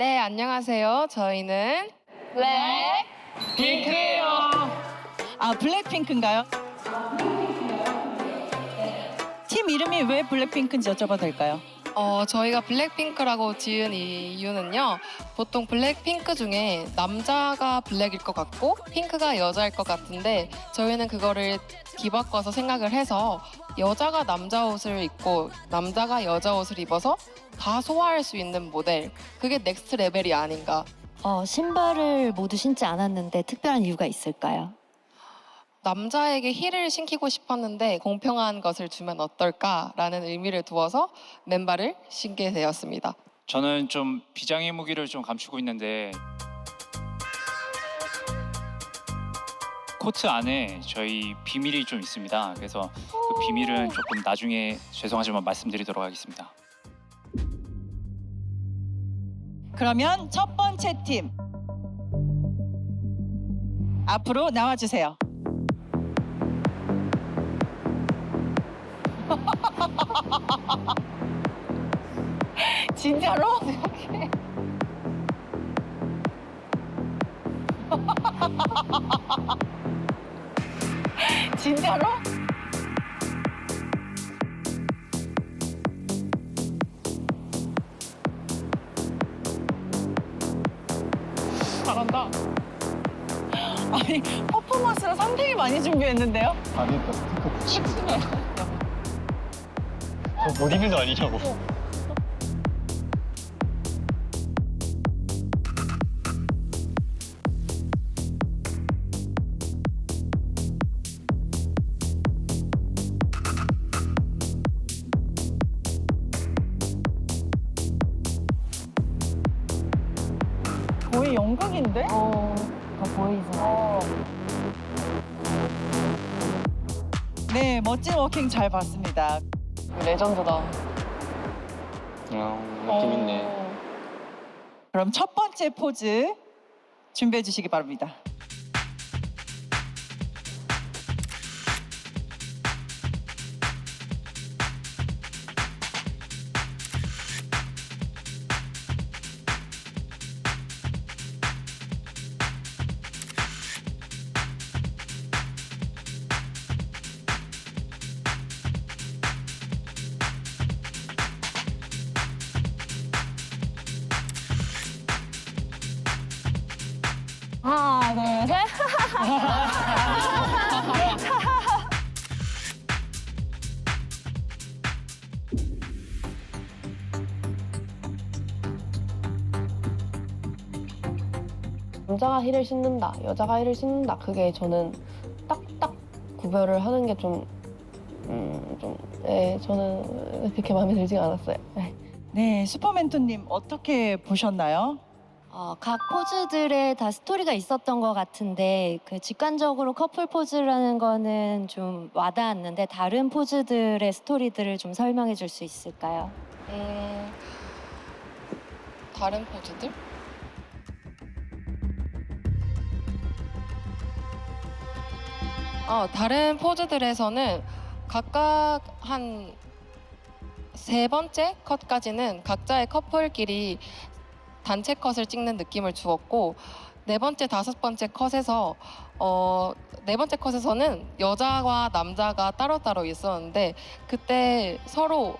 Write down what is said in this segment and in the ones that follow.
네, 안녕하세요. 저희는 블랙 핑크예요. 아 블랙핑크인가요? 팀 이름이 왜 블랙핑크인지 여쭤봐도 될까요? 어, 저희가 블랙핑크라고 지은 이유는요. 보통 블랙핑크 중에 남자가 블랙일 것 같고 핑크가 여자일 것 같은데 저희는 그거를 뒤바꿔서 생각을 해서 여자가 남자 옷을 입고 남자가 여자 옷을 입어서 다 소화할 수 있는 모델. 그게 넥스트 레벨이 아닌가. 어, 신발을 모두 신지 않았는데 특별한 이유가 있을까요? 남자에게 힐을 신기고 싶었는데 공평한 것을 주면 어떨까라는 의미를 두어서 맨발을 신게 되었습니다. 저는 좀 비장의 무기를 좀 감추고 있는데 코트 안에 저희 비밀이 좀 있습니다. 그래서 그 비밀은 조금 나중에 죄송하지만 말씀드리도록 하겠습니다. 그러면 첫 번째 팀 앞으로 나와주세요. 진짜로? 진짜로? 잘한다. 아니 퍼포먼스를 상당히 많이 준비했는데요. 아니다 스티커 붙이고 어, 보디빌더 아니냐고 거의 연극인데? 어, 더 보이죠. 네, 멋진 워킹 잘 봤습니다. 레전드다. 아, 느낌 있네 그럼 첫 번째 포즈 준비해 주시기 바랍니다. 하나, 둘, 셋. 남자가 힐을 신는다, 여자가 힐을 신는다. 그게 저는 딱딱 구별을 하는 게 좀, 음, 좀, 예, 저는 그렇게 마음에 들지가 않았어요. 예. 네, 슈퍼멘토님 어떻게 보셨나요? 어, 각 포즈들에 다 스토리가 있었던 것 같은데 그 직관적으로 커플 포즈라는 거는 좀 와닿았는데 다른 포즈들의 스토리들을 좀 설명해 줄 수 있을까요? 음, 다른 포즈들? 어, 다른 포즈들에서는 각각 한 세 번째 컷까지는 각자의 커플끼리 단체 컷을 찍는 느낌을 주었고 네 번째, 다섯 번째 컷에서 어, 네 번째 컷에서는 여자와 남자가 따로따로 있었는데 그때 서로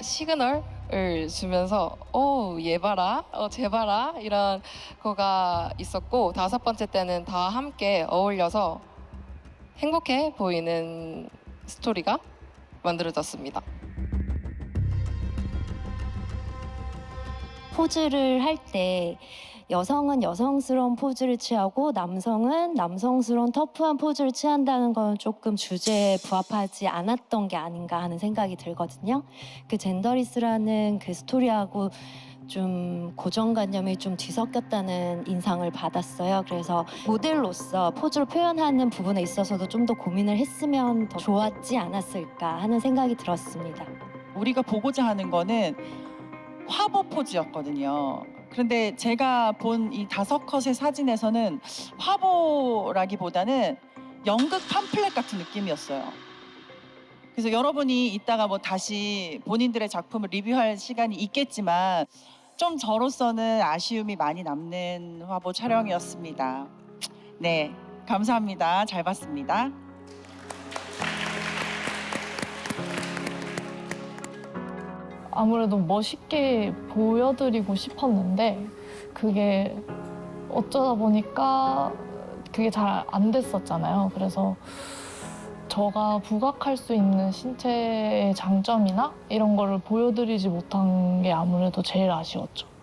시그널을 주면서 오얘 봐라 어쟤 봐라 이런 거가 있었고 다섯 번째 때는 다 함께 어울려서 행복해 보이는 스토리가 만들어졌습니다. 포즈를 할 때 여성은 여성스러운 포즈를 취하고 남성은 남성스러운 터프한 포즈를 취한다는 건 조금 주제에 부합하지 않았던 게 아닌가 하는 생각이 들거든요. 그 젠더리스라는 그 스토리하고 좀 고정관념이 좀 뒤섞였다는 인상을 받았어요. 그래서 모델로서 포즈로 표현하는 부분에 있어서도 좀 더 고민을 했으면 더 좋았지 않았을까 하는 생각이 들었습니다. 우리가 보고자 하는 거는 화보 포즈였거든요. 그런데 제가 본 이 다섯 컷의 사진에서는 화보라기보다는 연극 팜플렛 같은 느낌이었어요. 그래서 여러분이 이따가 뭐 다시 본인들의 작품을 리뷰할 시간이 있겠지만 좀 저로서는 아쉬움이 많이 남는 화보 촬영이었습니다. 네, 감사합니다. 잘 봤습니다. 아무래도 멋있게 보여드리고 싶었는데 그게 어쩌다 보니까 그게 잘 안 됐었잖아요. 그래서 저가 부각할 수 있는 신체의 장점이나 이런 거를 보여드리지 못한 게 아무래도 제일 아쉬웠죠.